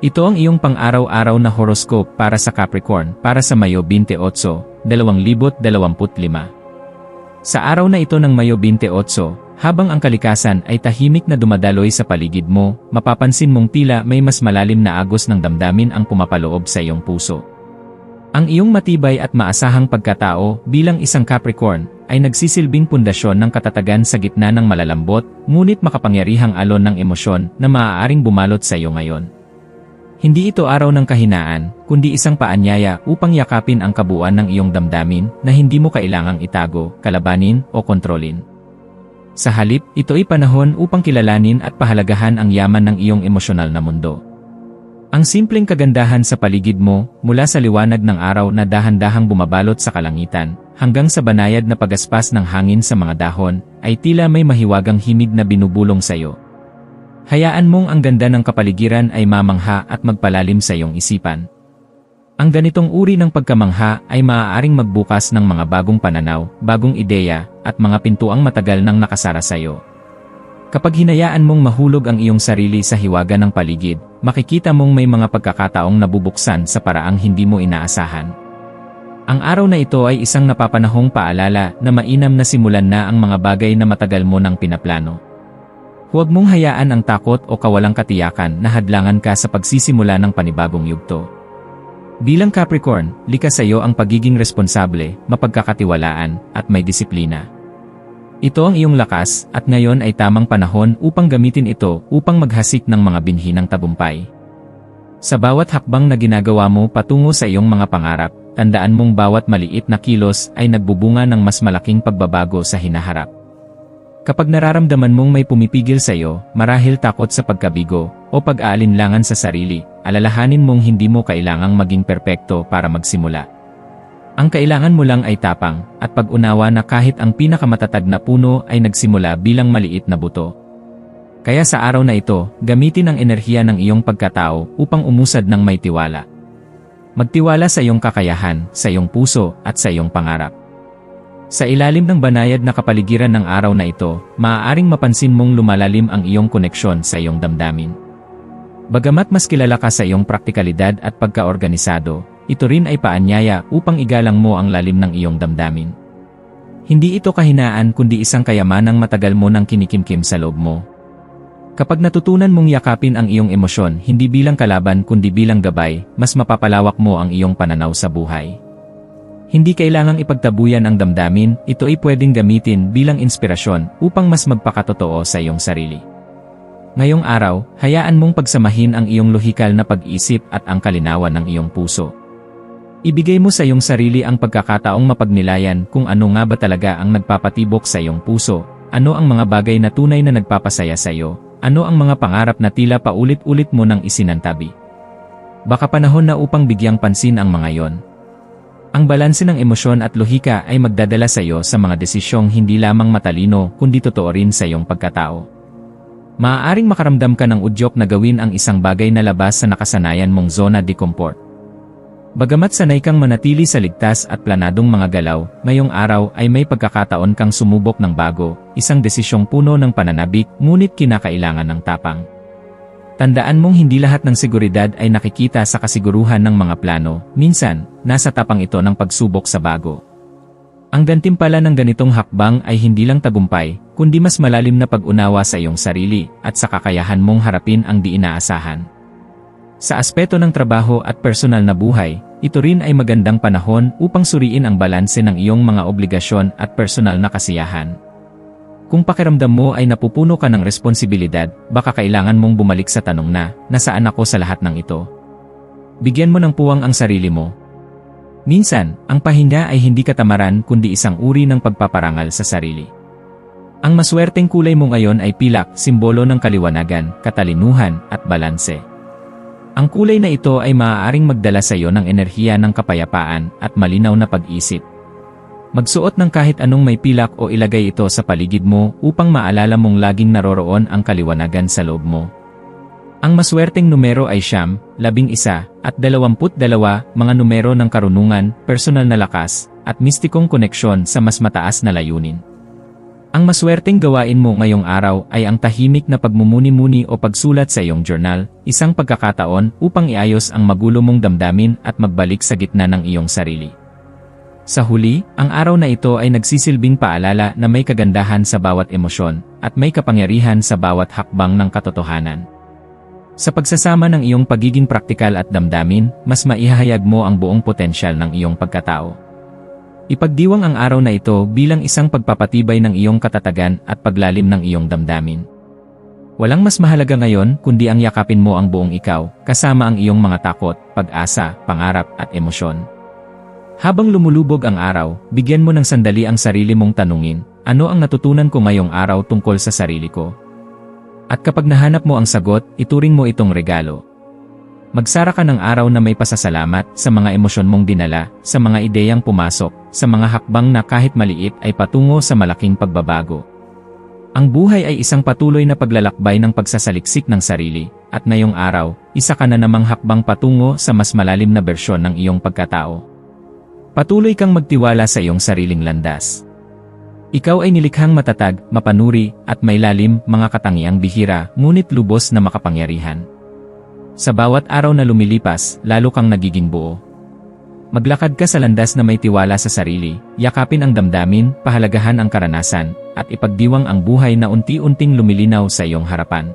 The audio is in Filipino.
Ito ang iyong pang-araw-araw na horoscope para sa Capricorn para sa Mayo 28, 2025. Sa araw na ito ng Mayo 28, habang ang kalikasan ay tahimik na dumadaloy sa paligid mo, mapapansin mong tila may mas malalim na agos ng damdamin ang pumapaloob sa iyong puso. Ang iyong matibay at maasahang pagkatao bilang isang Capricorn ay nagsisilbing pundasyon ng katatagan sa gitna ng malalambot, ngunit makapangyarihang alon ng emosyon na maaaring bumalot sa iyo ngayon. Hindi ito araw ng kahinaan, kundi isang paanyaya upang yakapin ang kabuuan ng iyong damdamin na hindi mo kailangang itago, kalabanin, o kontrolin. Sa halip, ito ay panahon upang kilalanin at pahalagahan ang yaman ng iyong emosyonal na mundo. Ang simpleng kagandahan sa paligid mo, mula sa liwanag ng araw na dahan-dahang bumabalot sa kalangitan, hanggang sa banayad na pagaspas ng hangin sa mga dahon, ay tila may mahiwagang himig na binubulong sa iyo. Hayaan mong ang ganda ng kapaligiran ay mamangha at magpalalim sa iyong isipan. Ang ganitong uri ng pagkamangha ay maaaring magbukas ng mga bagong pananaw, bagong ideya, at mga pintuang matagal nang nakasara sa iyo. Kapag hinayaan mong mahulog ang iyong sarili sa hiwaga ng paligid, makikita mong may mga pagkakataong nabubuksan sa paraang hindi mo inaasahan. Ang araw na ito ay isang napapanahong paalala na mainam na simulan na ang mga bagay na matagal mo nang pinaplano. Huwag mong hayaan ang takot o kawalang katiyakan na hadlangan ka sa pagsisimula ng panibagong yugto. Bilang Capricorn, likas sa iyo ang pagiging responsable, mapagkakatiwalaan, at may disiplina. Ito ang iyong lakas, at ngayon ay tamang panahon upang gamitin ito upang maghasik ng mga binhi ng tagumpay. Sa bawat hakbang na ginagawa mo patungo sa iyong mga pangarap, tandaan mong bawat maliit na kilos ay nagbubunga ng mas malaking pagbabago sa hinaharap. Kapag nararamdaman mong may pumipigil sa iyo, marahil takot sa pagkabigo, o pag-aalinlangan sa sarili, alalahanin mong hindi mo kailangang maging perpekto para magsimula. Ang kailangan mo lang ay tapang, at pag-unawa na kahit ang pinakamatatag na puno ay nagsimula bilang maliit na buto. Kaya sa araw na ito, gamitin ang enerhiya ng iyong pagkatao upang umusad ng may tiwala. Magtiwala sa iyong kakayahan, sa iyong puso, at sa iyong pangarap. Sa ilalim ng banayad na kapaligiran ng araw na ito, maaaring mapansin mong lumalalim ang iyong koneksyon sa iyong damdamin. Bagamat mas kilala ka sa iyong praktikalidad at pagkaorganisado, ito rin ay paanyaya upang igalang mo ang lalim ng iyong damdamin. Hindi ito kahinaan kundi isang kayamanang matagal mo nang kinikimkim sa loob mo. Kapag natutunan mong yakapin ang iyong emosyon hindi bilang kalaban kundi bilang gabay, mas mapapalawak mo ang iyong pananaw sa buhay. Hindi kailangang ipagtabuyan ang damdamin, ito ay pwedeng gamitin bilang inspirasyon upang mas magpakatotoo sa iyong sarili. Ngayong araw, hayaan mong pagsamahin ang iyong lohikal na pag-isip at ang kalinawan ng iyong puso. Ibigay mo sa iyong sarili ang pagkakataong mapagnilayan kung ano nga ba talaga ang nagpapatibok sa iyong puso, ano ang mga bagay na tunay na nagpapasaya sa iyo, ano ang mga pangarap na tila paulit-ulit mo nang isinantabi. Baka panahon na upang bigyang pansin ang mga yon. Ang balanse ng emosyon at lohika ay magdadala sa iyo sa mga desisyong hindi lamang matalino kundi totoo rin sa iyong pagkatao. Maaaring makaramdam ka ng udyok na gawin ang isang bagay na labas sa nakasanayan mong zona de comfort. Bagamat sanay kang manatili sa ligtas at planadong mga galaw, ngayong araw ay may pagkakataon kang sumubok ng bago, isang desisyong puno ng pananabik ngunit kinakailangan ng tapang. Tandaan mong hindi lahat ng seguridad ay nakikita sa kasiguruhan ng mga plano, minsan, nasa tapang ito ng pagsubok sa bago. Ang gantimpala ng ganitong hakbang ay hindi lang tagumpay, kundi mas malalim na pag-unawa sa iyong sarili at sa kakayahan mong harapin ang di inaasahan. Sa aspeto ng trabaho at personal na buhay, ito rin ay magandang panahon upang suriin ang balanse ng iyong mga obligasyon at personal na kasiyahan. Kung pakiramdam mo ay napupuno ka ng responsibilidad, baka kailangan mong bumalik sa tanong na, nasaan ako sa lahat ng ito? Bigyan mo ng puwang ang sarili mo. Minsan, ang pahinga ay hindi katamaran kundi isang uri ng pagpaparangal sa sarili. Ang maswerteng kulay mo ngayon ay pilak, simbolo ng kaliwanagan, katalinuhan, at balanse. Ang kulay na ito ay maaaring magdala sa iyo ng enerhiya ng kapayapaan at malinaw na pag-isip. Magsuot ng kahit anong may pilak o ilagay ito sa paligid mo upang maalala mong laging naroroon ang kaliwanagan sa loob mo. Ang maswerteng numero ay siyam, labing isa, at dalawamput dalawa, mga numero ng karunungan, personal na lakas, at mistikong koneksyon sa mas mataas na layunin. Ang maswerteng gawain mo ngayong araw ay ang tahimik na pagmumuni-muni o pagsulat sa iyong journal, isang pagkakataon upang iayos ang magulo mong damdamin at magbalik sa gitna ng iyong sarili. Sa huli, ang araw na ito ay nagsisilbing paalala na may kagandahan sa bawat emosyon at may kapangyarihan sa bawat hakbang ng katotohanan. Sa pagsasama ng iyong pagiging praktikal at damdamin, mas maihahayag mo ang buong potensyal ng iyong pagkatao. Ipagdiwang ang araw na ito bilang isang pagpapatibay ng iyong katatagan at paglalim ng iyong damdamin. Walang mas mahalaga ngayon kundi ang yakapin mo ang buong ikaw, kasama ang iyong mga takot, pag-asa, pangarap at emosyon. Habang lumulubog ang araw, bigyan mo ng sandali ang sarili mong tanungin, ano ang natutunan ko ngayong araw tungkol sa sarili ko? At kapag nahanap mo ang sagot, ituring mo itong regalo. Magsara ka ng araw na may pasasalamat sa mga emosyon mong dinala, sa mga ideyang pumasok, sa mga hakbang na kahit maliit ay patungo sa malaking pagbabago. Ang buhay ay isang patuloy na paglalakbay ng pagsasaliksik ng sarili, at ngayong araw, isa ka na namang hakbang patungo sa mas malalim na bersyon ng iyong pagkatao. Patuloy kang magtiwala sa iyong sariling landas. Ikaw ay nilikhang matatag, mapanuri, at may lalim, mga katangiang bihira, ngunit lubos na makapangyarihan. Sa bawat araw na lumilipas, lalo kang nagiging buo. Maglakad ka sa landas na may tiwala sa sarili, yakapin ang damdamin, pahalagahan ang karanasan, at ipagdiwang ang buhay na unti-unting lumilinaw sa iyong harapan.